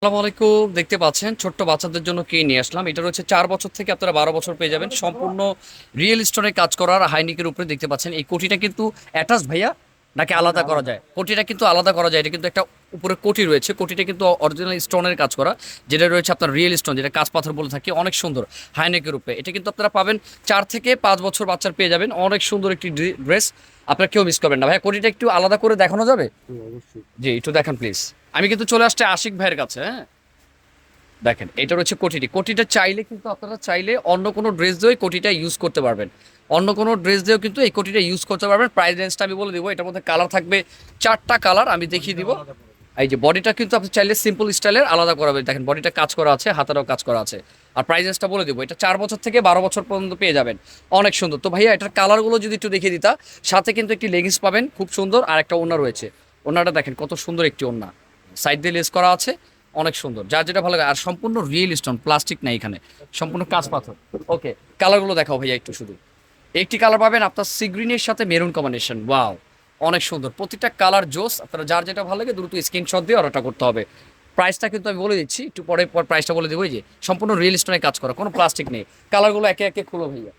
আসসালামু আলাইকুম। দেখতে পাচ্ছেন ছোট্ট বাচ্চাদের জন্য কি নিয়ে আসলাম? এটা রয়েছে চার বছর থেকে আপনারা বারো বছর পেয়ে যাবেন। সম্পূর্ণ রিয়েল স্টোনে কাজ করার হাইনিকের উপরে দেখতে পাচ্ছেন। এই কোটিটা কিন্তু অ্যাটাচ ভাইয়া নাকি আলাদা করা যায়? কোটিটা কিন্তু আলাদা করা যায়। এটা কিন্তু একটা উপরে কোটি রয়েছে। কোটিটা কিন্তু অরিজিনাল স্টোনের কাজ করা যেটা রয়েছে আপনার রিয়েল স্টোন যেটা কাঁচ পাথর বলে থাকে অনেক সুন্দর হাইনেকের উপরে। এটা কিন্তু আপনারা পাবেন চার থেকে পাঁচ বছর বাচ্চার পেয়ে যাবেন। অনেক সুন্দর একটি ড্রেস আপনারা কেউ মিস করবেন না। ভাইয়া কোটিটা একটু আলাদা করে দেখানো যাবে? জি একটু দেখেন প্লিজ আমি কিন্তু চলে আসছি আশিক ভাইয়ের কাছে হ্যাঁ? দেখেন, এটা হচ্ছে কোটিটি। কোটিটা চাইলে কিন্তু আপনারা চাইলে অন্য কোনো ড্রেস দিয়েও কোটিটা ইউজ করতে পারবেন। অন্য কোনো ড্রেস দিয়েও কিন্তু এই কোটিটা ইউজ করতে পারবেন। প্রাইস রেঞ্জটা আমি বলে দিব, এটার মধ্যে কালার থাকবে চারটা কালার আমি দেখিয়ে দিব। এই যে বডিটা কিন্তু আপনি চাইলে সিম্পল স্টাইলের আলাদা করাবেন দেখেন বডিটা কাজ করা আছে, হাতারও কাজ করা আছে। আর প্রাইস রেঞ্জটা বলে দিব, এটা চার বছর থেকে বারো বছর পর্যন্ত পেয়ে যাবেন। অনেক সুন্দর। তো ভাইয়া, এটার কালারগুলো যদি একটু দেখিয়ে দিতা, সাথে কিন্তু একটি লেগিংস পাবেন, খুব সুন্দর। আর একটা ওনা রয়েছে। ওনাটা দেখেন, কত সুন্দর একটি ওনা সাইড দিয়ে লেস করা আছে, অনেক সুন্দর। যার যেটা ভালো লাগে, আর সম্পূর্ণ রিয়েল স্টোন প্লাস্টিক নাই এখানে, সম্পূর্ণ কাঁচ পাথর। ওকে কালারগুলো দেখাও ভাইয়া একটু শুধু। একটি কালার পাবেন আপনার সিগ্রিনের সাথে মেরুন কম্বিনেশন ওয়াও অনেক সুন্দর। প্রতিটা কালার জোস, আপনারা যার যেটা ভালো লাগে দ্রুত স্ক্রিনশট দিয়ে অর্ডারটা করতে হবে। প্রাইসটা কিন্তু আমি বলে দিচ্ছি, একটু পরে পর প্রাইসটা বলে দেবো যে সম্পূর্ণ রিয়েল স্টোনে কাজ করা, কোনো প্লাস্টিক নেই। কালারগুলো একে একে খুলো ভাইয়া।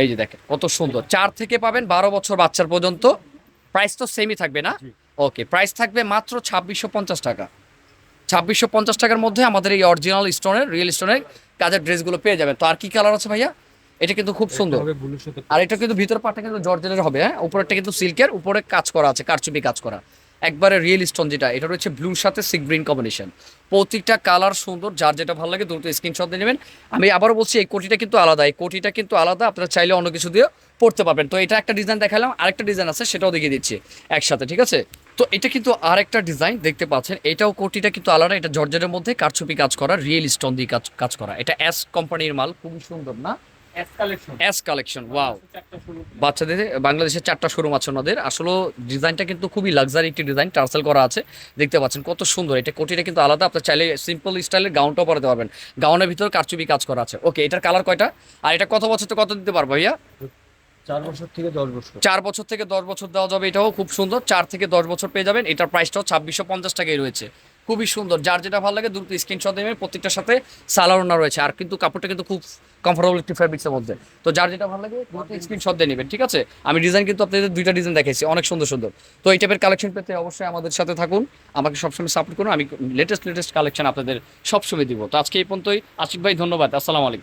এই যে দেখেন, কত সুন্দর। চার থেকে পাবেন বারো বছর বাচ্চার পর্যন্ত। প্রাইস তো সেমই থাকবে না? ওকে প্রাইস থাকবে মাত্র ছাব্বিশশো পঞ্চাশ টাকা। ছাব্বিশশো পঞ্চাশ টাকার মধ্যে আমাদের এই অরিজিনাল স্টোনের রিয়েল স্টোনের কাজের ড্রেসগুলো পেয়ে যাবেন। তো আর কি কালার আছে ভাইয়া? এটা কিন্তু খুব সুন্দর। আর এটা কিন্তু ভিতর পাটটা কিন্তু জর্জেনের হবে হ্যাঁ? উপরেরটা কিন্তু সিল্কের উপরে কাজ করা আছে কারচুপি কাজ করা। একবারে রিয়েল স্টোন যেটা। এটা রয়েছে ব্লুর সাথে সি গ্রিন কম্বিনেশন প্রতিটা কালার সুন্দর, যার যেটা ভালো লাগে দ্রুত স্ক্রিনশট দিয়ে নেবেন। আমি আবারও বলছি, এই কোটিটা কিন্তু আলাদা। এই কোটিটা কিন্তু আলাদা, আপনারা চাইলে অন্য কিছু দিয়ে পড়তে পারবেন। তো এটা একটা ডিজাইন দেখালাম, আরেকটা ডিজাইন আছে, সেটাও দেখিয়ে দিচ্ছি একসাথে, ঠিক আছে? তো এটা কিন্তু আরেকটা ডিজাইন দেখতে পাচ্ছেন। এটাও কোটিটা কিন্তু আলাদা, এটা জর্জেটের মধ্যে কারচুপি কাজ করা রিয়েল স্টোন দিয়ে কাজ কাজ করা। এটা এস কোম্পানির মাল, খুবই সুন্দর, না? এস কালেকশন ওয়াও বাচ্চাদের বাংলাদেশের চারটা শোরুম আছে ওনাদের। আসলে ডিজাইনটা কিন্তু খুবই লাক্সারি একটি ডিজাইন টার্সেল করা আছে। দেখতে পাচ্ছেন কত সুন্দর। এটা কোটিটা কিন্তু আলাদা। আপনার চাইলে সিম্পল স্টাইলের গাউনটাও পরাতে পারবেন। গাউনের ভিতর কারচুপি কাজ করা আছে। ওকে এটার কালার কয়টা? আর এটা কত বছর তো কত দিতে পারব ভাইয়া? চার বছর থেকে দশ বছর। চার বছর থেকে দশ বছর দেওয়া যাবে। এটাও খুব সুন্দর। চার থেকে দশ বছর পেয়ে যাবেন। এটার প্রাইসটাও ছাব্বিশশো পঞ্চাশ টাকায় রয়েছে। খুবই সুন্দর। যার যেটা ভালো লাগে, দুটো স্ক্রিনশট দেবেন প্রত্যেকটার সাথে সালারোনা রয়েছে। আর কিন্তু কাপড়টা কিন্তু খুব কমফোর্টেবল একটি ফ্যাব্রিক্সের মধ্যে। তো যার যেটা ভালো লাগে, দুটো স্ক্রিনশট দিয়ে নেবেন, ঠিক আছে? আমি ডিজাইন কিন্তু আপনাদের দুইটা ডিজাইন দেখাইছি, অনেক সুন্দর সুন্দর। তো এই টাইপের কালেকশন পেতে অবশ্যই আমাদের সাথে থাকুন। আমাকে সবসময় সাপোর্ট করুন। আমি লেটেস্ট লেটেস্ট কালেকশন আপনাদের সবসময় দিব। তো আজকে এই পর্যন্তই। আশিক ভাই, ধন্যবাদ। আসসালামু আলাইকুম।